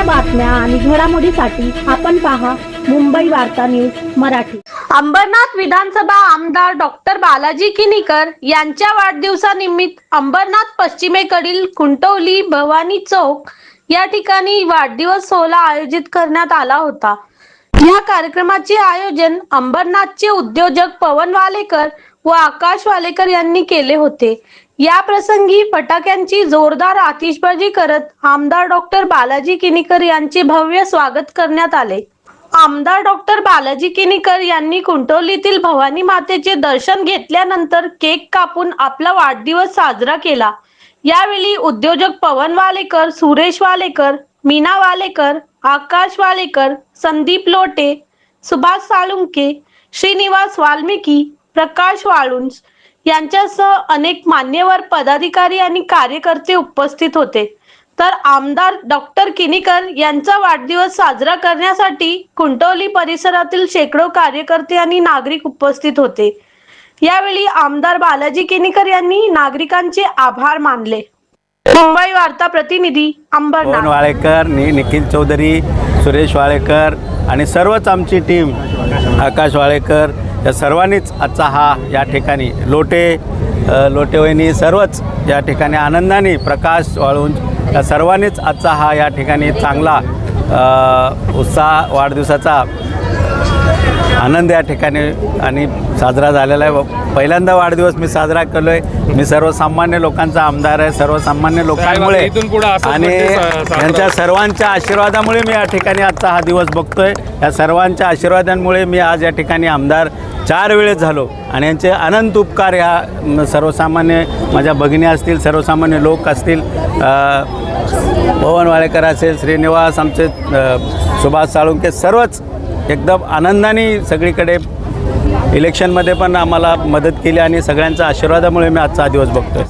ताज्या बातम्या आणि घडामोडीसाठी आपण पहा मुंबई वार्ता न्यूज मराठी. अंबरनाथ विधानसभा आमदार डॉक्टर बालाजी किनीकर यांच्या वाढदिवसानिमित्त अंबरनाथ पश्चिमेकडील कुंटवली भवानी चौक या ठिकाणी वाढदिवस सोहळा आयोजित करण्यात आला होता. या कार्यक्रमाचे आयोजन अंबरनाथचे उद्योजक पवन वालेकर व आकाश वालेकर यांनी केले होते. या प्रसंगी फटाक्यांची जोरदार आतिषबाजी करत आमदार डॉक्टर बालाजी किनीकर यांचे भव्य स्वागत करण्यात आले. आमदार डॉक्टर बालाजी किनीकर यांनी कुंटवलीतील भवानी मातेचे दर्शन घेतल्यानंतर केक कापून आपला वाढदिवस साजरा केला. यावेळी उद्योजक पवन वालेकर सुरेश वालेकर मीना वालेकर आकाश वालेकर संदीप लोटे सुभाष साळुंके श्रीनिवास वाल्मिकी प्रकाश वाळुंज यांच्यासह अनेक मान्यवर पदाधिकारी आणि कार्यकर्ते उपस्थित होते. तर आमदार डॉक्टर किनीकर यांचा वाढदिवस साजरा करण्यासाठी कुंटवली परिसरातील शेकडो कार्यकर्ते आणि नागरिक उपस्थित होते. यावेळी आमदार बालाजी किनीकर यांनी नागरिकांचे आभार मानले. मुंबई वार्ता प्रतिनिधी अंबर अंबरनाथ वाळेकर नि निखिल चौधरी सुरेश वाळेकर आणि सर्वच आमची टीम आकाश वाळेकर या सर्वांनीच आजचा हा या ठिकाणी लोटे अ, लोटेवहिनी सर्वच या ठिकाणी आनंदाने प्रकाश वाळून या सर्वांनीच आजचा हा या ठिकाणी चांगला उत्साह वाढदिवसाचा आनंद या ठिकाणी आणि साजरा झालेला आहे. पहिल्यांदा वाढदिवस मी साजरा केलो आहे मी सर्वसामान्य लोकांचा आमदार आहे. सर्वसामान्य लोकांमुळे आणि साजरा यांच्या सर्वांच्या आशीर्वादामुळे मी या ठिकाणी आजचा हा दिवस बघतोय. या सर्वांच्या आशीर्वादांमुळे मी आज या ठिकाणी आमदार चार वेळेस झालो. आणि यांचे अनंत उपकार ह्या सर्वसामान्य माझ्या भगिनी असतील सर्वसामान्य लोक असतील पवन वाळेकर असेल श्रीनिवास आमचे सुभाष साळुंके सर्वच एकदम आनंदाने सगळीकडे इलेक्शनमध्ये पण आम्हाला मदत केली आणि सगळ्यांच्या आशीर्वादामुळे मी आजचा हा दिवस बघतोय.